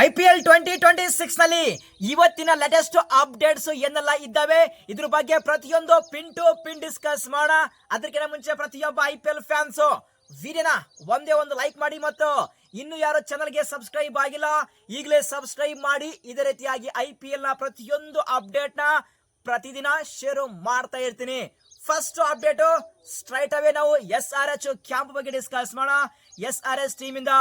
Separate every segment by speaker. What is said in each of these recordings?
Speaker 1: I P L twenty twenty ಸಿಕ್ಸ್ನಲ್ಲಿ ಇವತ್ತಿನ latest updates ಏನೆಲ್ಲ ಇದ್ದಾವೆ? ಇದ್ರ ಬಗ್ಗೆ ಪ್ರತಿಯೊಂದು ಪಿನ್ ಟು ಪಿನ್ ಡಿಸ್ಕಸ್ ಮಾಡೋಣ. ಅದಕ್ಕಿಂತ ಮುಂಚೆ ಪ್ರತಿಯೊಬ್ಬ ಐ ಪಿ ಎಲ್ ಫ್ಯಾನ್ಸ್ ವಿಡಿಯೋನ ಒಂದೇ ಒಂದು ಲೈಕ್ ಮಾಡಿ ಮತ್ತು ಇನ್ನು ಯಾರು ಚಾನಲ್ಗೆ ಸಬ್ಸ್ಕ್ರೈಬ್ ಆಗಿಲ್ಲ, ಈಗಲೇ ಸಬ್ಸ್ಕ್ರೈಬ್ ಮಾಡಿ. ಇದೇ ರೀತಿಯಾಗಿ ಐ ಪಿ ಎಲ್ನ ಪ್ರತಿಯೊಂದು ಅಪ್ಡೇಟ್ನ ಪ್ರತಿದಿನ ಶೇರ್ ಮಾಡ್ತಾ ಇರ್ತೀನಿ. ಫಸ್ಟ್ ಅಪ್ಡೇಟ್ ಸ್ಟ್ರೈಟ್ ಅವೇ ನಾವು ಎಸ್ ಆರ್ ಎಚ್ ಕ್ಯಾಂಪ್ ಬಗ್ಗೆ ಡಿಸ್ಕಸ್ ಮಾಡೋಣ. ಎಸ್ ಆರ್ ಎಸ್ ಟೀಮ್ ಇಂದ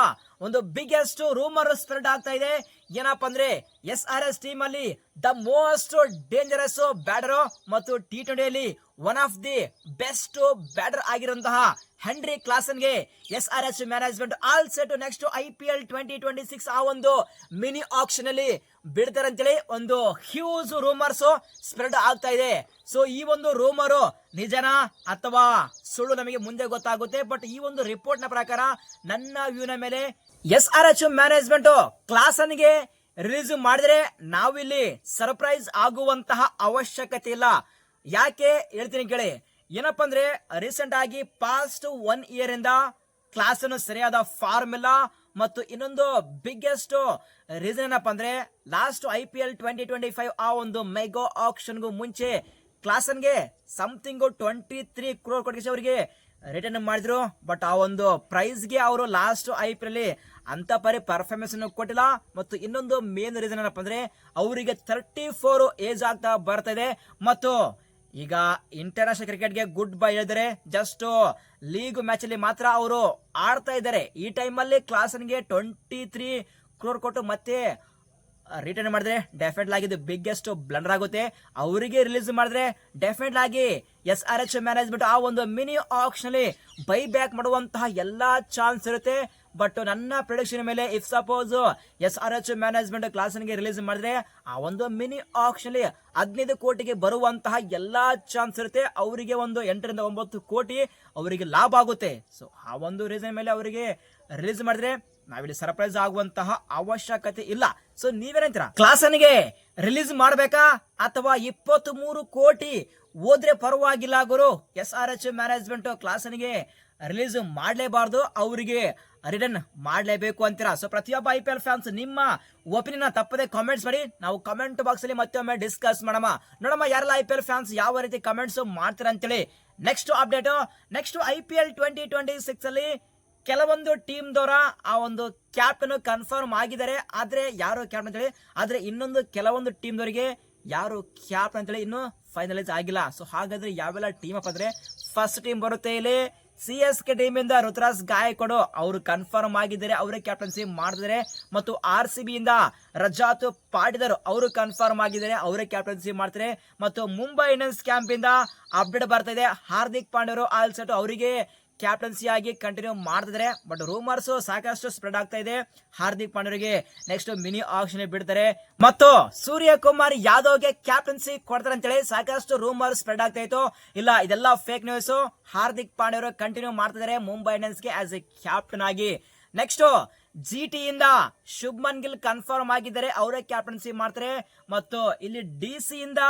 Speaker 1: ಒಂದು ಬಿಗ್ಗೆಸ್ಟ್ ರೂಮರ್ ಸ್ಪ್ರೆಡ್ ಆಗ್ತಾ ಇದೆ. ಏನಪ್ಪಾ ಅಂದ್ರೆ ಎಸ್ ಆರ್ ಎಸ್ ಟೀಮ್ ಅಲ್ಲಿ ದ ಮೋಸ್ಟ್ ಡೇಂಜರಸ್ ಬ್ಯಾಟರ್ ಮತ್ತು T ಟ್ವೆಂಟಿಯಲ್ಲಿ one of the best batter ಆಗಿರುವಂತಹ Henry ಕ್ಲಾಸನ್ಗೆ S R H management all set next I P L twenty twenty six ಆ ಒಂದು mini auction ಅಲ್ಲಿ ಬಿಡ್ತಾರೆ ಅಂತೇಳಿ ಒಂದು ಹ್ಯೂಜ್ ರೂಮರ್ಸ್ ಸ್ಪ್ರೆಡ್ ಆಗ್ತಾ ಇದೆ. ಸೊ ಈ ಒಂದು ರೂಮರು ನಿಜನಾ ಅಥವಾ ಸುಳ್ಳು ನಮಗೆ ಮುಂದೆ ಗೊತ್ತಾಗುತ್ತೆ. ಬಟ್ ಈ ಒಂದು ರಿಪೋರ್ಟ್ನ ಪ್ರಕಾರ ನನ್ನ ವ್ಯೂನ ಮೇಲೆ ಎಸ್ ಆರ್ ಎಚ್ ಮ್ಯಾನೇಜ್ಮೆಂಟ್ ಕ್ಲಾಸನ್ಗೆ ರಿಲೀಸ್ ಮಾಡಿದ್ರೆ ನಾವಿಲ್ಲಿ ಸರ್ಪ್ರೈಸ್ ಆಗುವಂತಹ ಅವಶ್ಯಕತೆ ಇಲ್ಲ. ಯಾಕೆ ಹೇಳ್ತೀನಿ ಕೇಳಿ. ಏನಪ್ಪ ಅಂದ್ರೆ ರೀಸೆಂಟ್ ಆಗಿ ಪಾಸ್ಟ್ ಒನ್ ಇಯರ್ ಇಂದ ಕ್ಲಾಸ್ ಅನ್ನು ಸರಿಯಾದ ಫಾರ್ಮ್ ಇಲ್ಲ ಮತ್ತು ಇನ್ನೊಂದು ಬಿಗ್ಗೆಸ್ಟ್ ರೀಸನ್ ಏನಪ್ಪ ಅಂದ್ರೆ last I P L twenty twenty five ಆ ಒಂದು ಮೆಗಾ ಆಕ್ಷನ್ಗೂ ಮುಂಚೆ ಕ್ಲಾಸನ್ಗೆ ಸಮಥಿಂಗ್ ಟ್ವೆಂಟಿ ತ್ರೀ ಕ್ರೋರ್ ಕೊಟ್ಟಿಗೆ ಅವರಿಗೆ ರಿಟರ್ನ್ ಮಾಡಿದ್ರು. ಬಟ್ ಆ ಒಂದು ಪ್ರೈಸ್ಗೆ ಅವರು ಲಾಸ್ಟ್ ಐ ಪಿ ಅಲ್ಲಿ ಅಂತ ಪರಿ ಪರ್ಫಾರ್ಮೆನ್ಸ್ ಕೊಟ್ಟಿಲ್ಲ. ಮತ್ತು ಇನ್ನೊಂದು ಮೇನ್ ರೀಸನ್ ಏನಪ್ಪ ಅಂದ್ರೆ ಅವರಿಗೆ ತರ್ಟಿ ಫೋರ್ ಏಜ್ ಆಗ್ತಾ ಬರ್ತಾ ಇದೆ. ಮತ್ತು ಈಗ ಇಂಟರ್ನ್ಯಾಷನಲ್ ಕ್ರಿಕೆಟ್ಗೆ ಗುಡ್ ಬೈ ಹೇಳಿದರೆ ಜಸ್ಟ್ ಲೀಗ್ ಮ್ಯಾಚ್ ಅಲ್ಲಿ ಮಾತ್ರ ಅವರು ಆಡ್ತಾ ಇದ್ದಾರೆ. ಈ ಟೈಮಲ್ಲಿ ಕ್ಲಾಸನ್ಗೆ ಟ್ವೆಂಟಿ ತ್ರೀ ಕ್ರೋರ್ ಕೊಟ್ಟು ಮತ್ತೆ ರಿಟರ್ನ್ ಮಾಡಿದ್ರೆ ಡೆಫಿನೆಟ್ ಆಗಿ ಬಿಗ್ಗೆಸ್ಟ್ ಬ್ಲಂಡರ್ ಆಗುತ್ತೆ. ಅವರಿಗೆ ರಿಲೀಸ್ ಮಾಡಿದ್ರೆ ಡೆಫಿನೆಟ್ ಆಗಿ ಎಸ್ ಆರ್ ಎಚ್ ಮ್ಯಾನೇಜ್ಮೆಂಟ್ ಆ ಒಂದು ಮಿನಿ ಆಕ್ಷನ್ ಅಲ್ಲಿ ಬೈ ಬ್ಯಾಕ್ ಮಾಡುವಂತಹ ಎಲ್ಲಾ ಚಾನ್ಸ್ ಇರುತ್ತೆ. ಬಟ್ ನನ್ನ ಪ್ರೊಡಕ್ಷನ್ ಮೇಲೆ if suppose S R H management ಕ್ಲಾಸನ್ಗೆ release ಮಾಡಿದ್ರೆ, ಆ ಒಂದು ಮಿನಿ ಆಕ್ಷನ್ ಹದಿನೈದು ಕೋಟಿಗೆ ಬರುವಂತಹ ಎಲ್ಲಾ ಚಾನ್ಸ್ ಇರುತ್ತೆ. ಅವರಿಗೆ ಒಂದು ಎಂಟರಿಂದ ಒಂಬತ್ತು ಕೋಟಿ ಅವರಿಗೆ ಲಾಭ ಆಗುತ್ತೆ. ಸೊ ಆ ಒಂದು ರೀಸನ್ ಮೇಲೆ ಅವರಿಗೆ ರಿಲೀಸ್ ಮಾಡಿದ್ರೆ, ನಾವಿಲ್ಲಿ ಸರ್ಪ್ರೈಸ್ ಆಗುವಂತಹ ಅವಶ್ಯಕತೆ ಇಲ್ಲ. ಸೊ ನೀವೇನಂತೀರಾ ಕ್ಲಾಸನಿಗೆ ರಿಲೀಸ್ ಮಾಡಬೇಕಾ? ಅಥವಾ ಇಪ್ಪತ್ತ್ ಮೂರು ಕೋಟಿ ಹೋದ್ರೆ ಪರವಾಗಿಲ್ಲ ಗುರು. ಎಸ್ ಆರ್ ಎಚ್ ಮ್ಯಾನೇಜ್ಮೆಂಟ್ ಕ್ಲಾಸನಿಗೆ ರಿಲೀಸ್ ಮಾಡಲೇಬಾರ್ದು. ಅವರಿಗೆ ರಿಟರ್ನ್ ಮಾಡಲೇಬೇಕು ಅಂತೀರಾ? ಸೊ ಪ್ರತಿಯೊಬ್ಬ ಐ ಪಿ ಎಲ್ ಫ್ಯಾನ್ಸ್ ನಿಮ್ಮ ಒಪಿನಿಯನ್ ತಪ್ಪದೆ ಕಾಮೆಂಟ್ಸ್ ಮಾಡಿ. ನಾವು ಕಮೆಂಟ್ ಬಾಕ್ಸ್ ಅಲ್ಲಿ ಮತ್ತೊಮ್ಮೆ ಡಿಸ್ಕಸ್ ಮಾಡಮ್ಮ ನೋಡಮ್ಮ, ಯಾರೆಲ್ಲ ಐ ಪಿ ಎಲ್ ಫ್ಯಾನ್ಸ್ ಯಾವ ರೀತಿ ಕಮೆಂಟ್ಸ್ ಮಾಡ್ತೀರಾ ಅಂತೇಳಿ. Next update next I P L twenty twenty six ಅಲ್ಲಿ ಕೆಲವೊಂದು ಟೀಮ್ ದವರ ಆ ಒಂದು ಕ್ಯಾಪ್ಟನ್ ಕನ್ಫರ್ಮ್ ಆಗಿದ್ದಾರೆ. ಆದ್ರೆ ಯಾರು ಕ್ಯಾಪ್ಟನ್ ಅಂತೇಳಿ? ಆದ್ರೆ ಇನ್ನೊಂದು ಕೆಲವೊಂದು ಟೀಮ್ ದವರಿಗೆ ಯಾರು ಕ್ಯಾಪ್ಟನ್ ಅಂತೇಳಿ ಇನ್ನು ಫೈನಲೈಸ್ ಆಗಿಲ್ಲ. ಸೊ ಹಾಗಾದ್ರೆ ಯಾವೆಲ್ಲ ಟೀಮ್ ಅಪ್ಪ ಅಂದ್ರೆ ಫಸ್ಟ್ ಟೀಮ್ ಬರುತ್ತೆ ಇಲ್ಲಿ. ಸಿ ಎಸ್ ಕೆ ಟೀಮ್ ಇಂದ ರುತುರಾಜ್ ಗಾಯಕೊಡು ಅವರು ಕನ್ಫರ್ಮ್ ಆಗಿದ್ದಾರೆ. ಅವರೇ ಕ್ಯಾಪ್ಟನ್ಸಿ ಮಾಡಿದ್ದಾರೆ ಮತ್ತು ಆರ್ ಸಿ ಬಿ ಇಂದ ರಜಾತ್ ಪಾಟಿದಾರ್ ಅವರು ಕನ್ಫರ್ಮ್ ಆಗಿದ್ದಾರೆ. ಅವರೇ ಕ್ಯಾಪ್ಟನ್ಸಿ ಮಾಡ್ತಾರೆ ಮತ್ತು ಮುಂಬೈ ಇಂಡಿಯನ್ಸ್ ಕ್ಯಾಂಪ್ ಇಂದ ಅಪ್ಡೇಟ್ ಬರ್ತಾ ಇದೆ ಹಾರ್ದಿಕ್ ಪಾಂಡ್ಯರು ಆಲ್ ಸೆಟ್ ಅವರಿಗೆ ಕ್ಯಾಪ್ಟನ್ಸಿ ಆಗಿ ಕಂಟಿನ್ಯೂ ಮಾಡ್ತಿದ್ದಾರೆ ಬಟ್ ರೂಮರ್ಸ್ ಸಾಕಷ್ಟು ಸ್ಪ್ರೆಡ್ ಆಗ್ತಾ ಇದೆ. ಹಾರ್ದಿಕ್ ಪಾಂಡ್ಯರಿಗೆ ನೆಕ್ಸ್ಟ್ ಮಿನಿ ಆಕ್ಷನ್ ಬಿಡ್ತಾರೆ. ಮತ್ತು ಸೂರ್ಯಕುಮಾರ್ ಯಾದವ್ಗೆ ಕ್ಯಾಪ್ಟನ್ಸಿ ಕೊಡ್ತಾರೆ ಅಂತೇಳಿ ಸಾಕಷ್ಟು ರೂಮರ್ ಸ್ಪ್ರೆಡ್ ಆಗ್ತಾ ಇತ್ತು. ಇಲ್ಲ, ಇದೆಲ್ಲ ಫೇಕ್ ನ್ಯೂಸ್ ಹಾರ್ದಿಕ್ ಪಾಂಡ್ಯರು ಕಂಟಿನ್ಯೂ ಮಾಡ್ತಿದ್ದಾರೆ ಮುಂಬೈ ಇಂಡಿಯನ್ಸ್ಗೆ ಆಸ್ ಎ ಕ್ಯಾಪ್ಟನ್ ಆಗಿ. ನೆಕ್ಸ್ಟ್ ಜಿ ಟಿ ಇಂದ ಶುಭ್ಮನ್ ಗಿಲ್ ಕನ್ಫರ್ಮ್ ಆಗಿದ್ದಾರೆ. ಅವರೇ ಕ್ಯಾಪ್ಟನ್ಸಿ ಮಾಡ್ತಾರೆ. ಮತ್ತು ಇಲ್ಲಿ ಡಿ ಸಿ ಇಂದ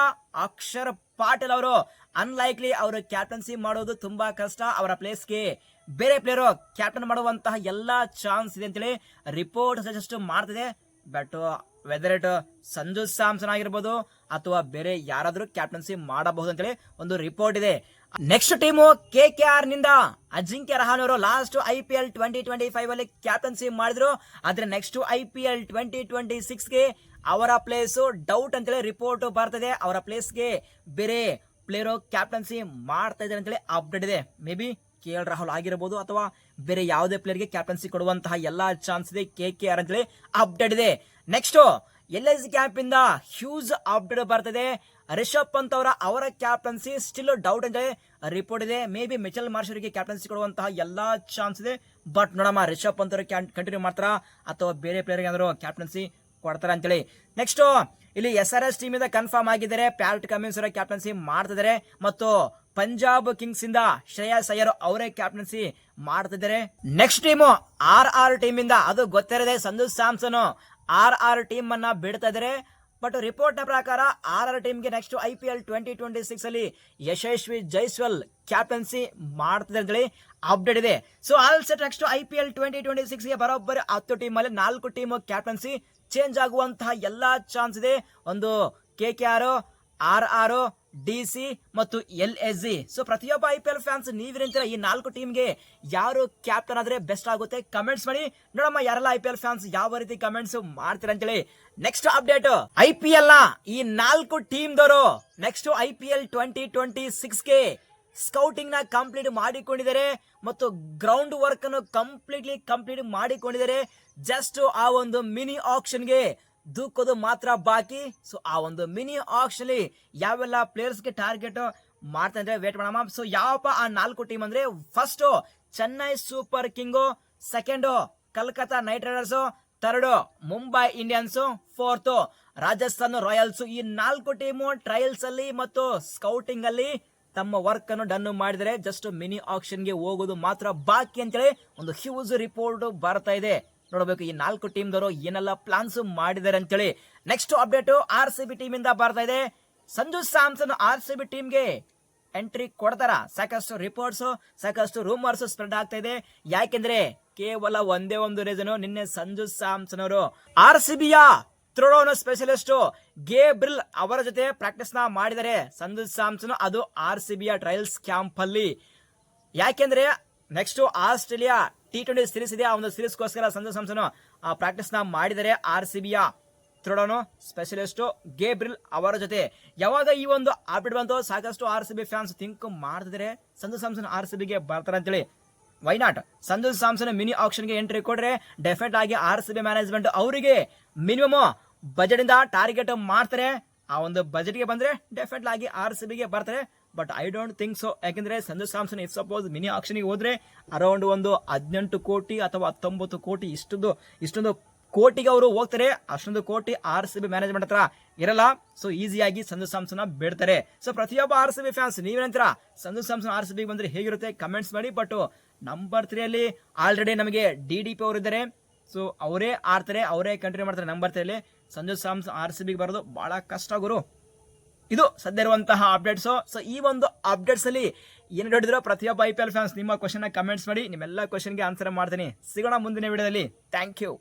Speaker 1: ಅಕ್ಷರ್ ಪಾಟೀಲ್ ಅವರು ಅನ್ಲೈಕ್ಲಿ ಅವರು ಕ್ಯಾಪ್ಟನ್ಸಿ ಮಾಡೋದು ತುಂಬಾ ಕಷ್ಟ. ಅವರ ಪ್ಲೇಸ್ಗೆ ಬೇರೆ ಪ್ಲೇಯರು ಕ್ಯಾಪ್ಟನ್ ಮಾಡುವಂತಹ ಎಲ್ಲಾ ಚಾನ್ಸ್ ಇದೆ ಅಂತೇಳಿ ರಿಪೋರ್ಟ್ ಸಜೆಸ್ಟ್ ಮಾಡ್ತಿದೆ. But whether it Sanju Samson ಆಗಿರ್ಬೋದು ಅಥವಾ ಬೇರೆ ಯಾರಾದ್ರೂ ಕ್ಯಾಪ್ಟನ್ಸಿ ಮಾಡಬಹುದು ಅಂತೇಳಿ ಒಂದು ರಿಪೋರ್ಟ್ ಇದೆ. ನೆಕ್ಸ್ಟ್ ಟೀಮು ಕೆ ಕೆ ಆರ್ನಿಂದ ಅಜಿಂಕ್ಯ ರಹಾನ್ ಅವರು last I P L twenty twenty five ಅಲ್ಲಿ ಕ್ಯಾಪ್ಟನ್ಸಿ ಮಾಡಿದ್ರು. ಆದ್ರೆ next I P L twenty twenty ಸಿಕ್ಸ್ಗೆ ಅವರ ಪ್ಲೇಸ್ ಡೌಟ್ ಅಂತೇಳಿ ರಿಪೋರ್ಟ್ ಬರ್ತದೆ. ಅವರ ಪ್ಲೇಸ್ಗೆ ಬೇರೆ ಪ್ಲೇಯರ್ ಕ್ಯಾಪ್ಟನ್ಸಿ ಮಾಡ್ತಾ ಇದ್ದಾರೆ ಅಂತೇಳಿ ಅಪ್ಡೇಟ್ ಇದೆ. Maybe K L Rahul ಆಗಿರಬಹುದು ಅಥವಾ ಬೇರೆ ಯಾವುದೇ ಪ್ಲೇಯರ್ಗೆ ಕ್ಯಾಪ್ಟನ್ಸಿ ಕೊಡುವಂತಹ ಎಲ್ಲಾ ಚಾನ್ಸ್ ಇದೆ ಕೆ ಕೆ ಆರ್ ಅಂತೇಳಿ ಅಪ್ಡೇಟ್ ಇದೆ. Next L I C camp ಇಂದ ಹ್ಯೂಸ್ ಅಪ್ಡೇಟ್ ಬರ್ತದೆ ರಿಷಬ್ ಪಂತ್ ಅವರ ಅವರ ಕ್ಯಾಪ್ಟನ್ಸಿ ಸ್ಟಿಲ್ ಡೌಟ್ ಅಂತ ರಿಪೋರ್ಟ್ ಇದೆ. ಮೇ ಬಿ ಮಿಚಲ್ ಮಾರ್ಷರ್ಗೆ ಕ್ಯಾಪ್ಟನ್ಸಿ ಕೊಡುವಂತಹ ಎಲ್ಲಾ ಚಾನ್ಸ್ ಇದೆ. ಬಟ್ ನೋಡಮ್ಮ ರಿಷಬ್ ಪಂತ್ ಅವರು ಕಂಟಿನ್ಯೂ ಮಾಡ್ತಾರಾ ಅಥವಾ ಬೇರೆ ಪ್ಲೇಯರ್ಗೆ ಏನಾದ್ರು ಕ್ಯಾಪ್ಟನ್ಸಿ ಕೊಡ್ತಾರ ಅಂತೇಳಿ. ನೆಕ್ಸ್ಟ್ ಇಲ್ಲಿ ಎಸ್ ಆರ್ ಎಸ್ ಟೀಮ್ ಇಂದ ಕನ್ಫರ್ಮ್ ಆಗಿದ್ದಾರೆ. ಪ್ಯಾಟ್ ಕಮಿನ್ಸ್ ಅವರ ಕ್ಯಾಪ್ಟನ್ಸಿ ಮಾಡ್ತಿದ್ದಾರೆ. ಮತ್ತು ಪಂಜಾಬ್ ಕಿಂಗ್ಸ್ ಇಂದ ಶ್ರೇಯಸ್ ಅಯ್ಯರ್ ಅವರೇ ಕ್ಯಾಪ್ಟನ್ಸಿ ಮಾಡ್ತಿದ್ದಾರೆ. Next team R R team ಇಂದ, ಅದು ಗೊತ್ತಿರದೆ Sanju Samson. R R team ಅನ್ನ ಬಿಡ್ತಾ ಇದ್ದಾರೆ. ಬಟ್ ರಿಪೋರ್ಟ್ನ ಪ್ರಕಾರ ಆರ್ ಆರ್ ಟೀಮ್ಗೆ next I P L twenty twenty six ಅಲ್ಲಿ ಯಶಸ್ವಿ ಜೈಸ್ವಾಲ್ ಕ್ಯಾಪ್ಟನ್ಸಿ ಮಾಡ್ತಿದೆ ಅಂತೇಳಿ ಅಪ್ಡೇಟ್ ಇದೆ. So all set next I P L twenty twenty ಸಿಕ್ಸ್ಗೆ ಬರೋಬ್ಬರಿ ಹತ್ತು ಟೀಮ್ ಅಲ್ಲಿ ನಾಲ್ಕು ಟೀಮ್ ಕ್ಯಾಪ್ಟನ್ಸಿ ಚೇಂಜ್ ಆಗುವಂತಹ ಎಲ್ಲಾ ಚಾನ್ಸ್ ಇದೆ. ಒಂದು K K R R R D C ಮತ್ತು ಎಲ್ ಎಸ್ ಜಿ ಸೊ ಪ್ರತಿಯೊಬ್ಬ ಐ ಪಿ ಎಲ್ ಫ್ಯಾನ್ಸ್ ನೀವಿರಂತೀರ ಈ ನಾಲ್ಕು ಟೀಮ್ಗೆ ಯಾರು ಕ್ಯಾಪ್ಟನ್ ಆದ್ರೆ ಬೆಸ್ಟ್ ಆಗುತ್ತೆ? ಕಮೆಂಟ್ಸ್ ಮಾಡಿ. ನೋಡಮ್ಮ, ಯಾರೆಲ್ಲ ಐ ಪಿ ಎಲ್ ಫ್ಯಾನ್ಸ್ ಯಾವ ರೀತಿ ಕಮೆಂಟ್ಸ್ ಮಾಡ್ತೀರ ಅಂತೇಳಿ. Next update I P L ಈ ನಾಲ್ಕು team ದವರು next I P L twenty twenty ಸಿಕ್ಸ್ಗೆ ಸ್ಕೌಟಿಂಗ್ನ ಕಂಪ್ಲೀಟ್ ಮಾಡಿಕೊಂಡಿದ್ದಾರೆ ಮತ್ತು ಗ್ರೌಂಡ್ ವರ್ಕ್ ಅನ್ನು ಕಂಪ್ಲೀಟ್ಲಿ ಕಂಪ್ಲೀಟ್ ಮಾಡಿಕೊಂಡಿದ್ದಾರೆ. ಜಸ್ಟ್ ಆ ಒಂದು ಮಿನಿ ಆಕ್ಷನ್ಗೆ ದೂಕೋದು ಮಾತ್ರ ಬಾಕಿ. ಸೊ ಆ ಒಂದು ಮಿನಿ ಆಕ್ಷನ್ ಯಾವೆಲ್ಲ ಪ್ಲೇಯರ್ಸ್ಗೆ ಟಾರ್ಗೆಟ್ ಮಾಡ್ತಾ ವೇಟ್ ಮಾಡಮ್ಮ ಸೊ ಯಾವಪ್ಪ ಆ ನಾಲ್ಕು ಟೀಮ್ ಅಂದ್ರೆ first Chennai super king second Calcutta knight riders third Mumbai Indians fourth Rajasthan royals ಈ ನಾಲ್ಕು ಟೀಮು ಟ್ರಯಲ್ಸ್ ಅಲ್ಲಿ ಮತ್ತು ಸ್ಕೌಟಿಂಗ್ ಅಲ್ಲಿ ತಮ್ಮ ವರ್ಕ್ ಅನ್ನು ಡನ್ ಮಾಡಿದರೆ ಜಸ್ಟ್ ಮಿನಿ ಆಕ್ಷನ್ಗೆ ಹೋಗೋದು ಮಾತ್ರ ಬಾಕಿ ಅಂತೇಳಿ ಒಂದು ಹ್ಯೂಜ್ ರಿಪೋರ್ಟ್ ಬರ್ತಾ ಇದೆ. ನೋಡಬೇಕು ಈ ನಾಲ್ಕು ಟೀಮ್ ದವರು ಏನೆಲ್ಲ ಪ್ಲಾನ್ಸ್ ಮಾಡಿದ್ದಾರೆ ಅಂತೇಳಿ. Next update R C B team ಇಂದ ಬರ್ತಾ ಇದೆ. Sanju Samson R C B ಟೀಮ್ಗೆ ಎಂಟ್ರಿ ಕೊಡ್ತಾರ? ಸಾಕಷ್ಟು ರಿಪೋರ್ಟ್ಸ್ ಸಾಕಷ್ಟು ರೂಮರ್ಸ್ ಸ್ಪ್ರೆಡ್ ಆಗ್ತಾ ಇದೆ. ಯಾಕೆಂದ್ರೆ ಕೇವಲ ಒಂದೇ ಒಂದು ರೀಸನ್ ನಿನ್ನೆ ಸಂಜು ಸ್ಯಾಮ್ಸನ್ ಅವರು ಆರ್ ಸಿ ಬಿಯ ಥ್ರೋಡೋನ್ ಸ್ಪೆಷಲಿಸ್ಟ್ ಗೇಬ್ರಿಲ್ ಅವರ ಜೊತೆ ಪ್ರಾಕ್ಟೀಸ್ನ ಮಾಡಿದರೆ ಸಂದೀಪ್ ಸ್ಯಾಮ್ಸನ್, ಅದು ಆರ್ ಸಿ ಬಿಯ ಟ್ರಯಲ್ಸ್ ಕ್ಯಾಂಪ್ ಅಲ್ಲಿ. ಯಾಕೆಂದ್ರೆ next Australia T twenty series ಇದೆ, ಆ ಒಂದು ಸೀರೀಸ್ಗೋಸ್ಕರ ಸಂಜು ಸ್ಯಾಮ್ಸನ್ ಪ್ರಾಕ್ಟೀಸ್ನ ಮಾಡಿದರೆ ಆರ್ ಸಿ ಬಿಯ ಥ್ರೋಡೋನು ಸ್ಪೆಷಲಿಸ್ಟ್ ಗೇಬ್ರಿಲ್ ಅವರ ಜೊತೆ. ಯಾವಾಗ ಈ ಒಂದು ಅಪ್ಡೇಟ್ ಬಂತು ಸಾಕಷ್ಟು R C B fans think ಮಾಡ್ತಿದ್ರೆ, ಸಂದೀಪ್ ಸ್ಯಾಮ್ಸನ್ ಆರ್ ಸಿ ಬಿಗೆ ಬರ್ತಾರೆ ಅಂತೇಳಿ. Why not Sandeep Samson mini ಆಪ್ಷನ್ಗೆ entry ಕೊಡ್ರೆ ಡೆಫಿನೆಟ್ ಆಗಿ ಆರ್ ಸಿ ಬಿ ಮ್ಯಾನೇಜ್ಮೆಂಟ್ ಅವರಿಗೆ ಮಿನಿಮಮ್ ಬಜೆಟ್ ಇಂದ ಟಾರ್ಗೆಟ್ ಮಾಡ್ತಾರೆ. ಆ ಒಂದು ಬಜೆಟ್ಗೆ ಬಂದ್ರೆ ಡೆಫಿನೆಟ್ ಆಗಿ ಆರ್ ಸಿ ಬಿಗೆ ಬರ್ತಾರೆ. But I don't think so ಯಾಕೆಂದ್ರೆ Sanju Samson if suppose mini ಆಕ್ಷನ್ಗೆ ಹೋದ್ರೆ ಅರೌಂಡ್ ಒಂದು ಹದಿನೆಂಟು ಕೋಟಿ ಅಥವಾ ಹತ್ತೊಂಬತ್ತು ಕೋಟಿ ಇಷ್ಟೊಂದು ಇಷ್ಟೊಂದು ಕೋಟಿಗೆ ಅವರು ಹೋಗ್ತಾರೆ. ಅಷ್ಟೊಂದು ಕೋಟಿ ಆರ್ ಸಿ ಬಿ ಮ್ಯಾನೇಜ್ಮೆಂಟ್ ಹತ್ರ ಇರಲ್ಲ. ಸೊ ಈಸಿಯಾಗಿ ಸಂಜು ಸ್ಯಾಮ್ಸನ್ ಬಿಡ್ತಾರೆ. ಸೊ ಪ್ರತಿಯೊಬ್ಬ ಆರ್ ಸಿ ಬಿ ಫ್ಯಾನ್ಸ್ ನೀವೇನಂತೀರ ಸಂಜು ಸ್ಯಾಮ್ಸನ್ ಆರ್ ಸಿ ಬಿಗೆ ಬಂದ್ರೆ ಹೇಗಿರುತ್ತೆ? ಕಮೆಂಟ್ಸ್ ಮಾಡಿ. ಬಟ್ ನಂಬರ್ ತ್ರೀ ಅಲ್ಲಿ ಆಲ್ರೆಡಿ ನಮಗೆ ಡಿ ಡಿ ಪಿ ಅವರು ಇದ್ದಾರೆ ಸೊ ಅವರೇ ಆಡ್ತಾರೆ, ಅವರೇ ಕಂಟಿನ್ಯೂ ಮಾಡ್ತಾರೆ. ನಂಬರ್ ಅಲ್ಲಿ ಸಂಜು ಸ್ಯಾಮ್ಸ್ ಆರ್ ಸಿ ಬಿಗೆ ಬರೋದು ಬಹಳ ಕಷ್ಟ ಗುರು. ಇದು ಸದ್ಯ ಇರುವಂತಹ ಅಪ್ಡೇಟ್ಸ್ ಸೊ ಈ ಒಂದು ಅಪ್ಡೇಟ್ಸ್ ಅಲ್ಲಿ ಏನು ನೋಡಿದ್ರು ಪ್ರತಿಯೊಬ್ಬ ಐ ಪಿ ಎಲ್ ಫ್ಯಾನ್ಸ್ ನಿಮ್ಮ ಕ್ವಶನ್ ಕಮೆಂಟ್ಸ್ ಮಾಡಿ, ನಿಮ್ಮೆಲ್ಲ ಕ್ವಶನ್ಗೆ ಆನ್ಸರ್ ಮಾಡ್ತೀನಿ. ಸಿಗೋಣ ಮುಂದಿನ ವಿಡಿಯೋದಲ್ಲಿ. Thank you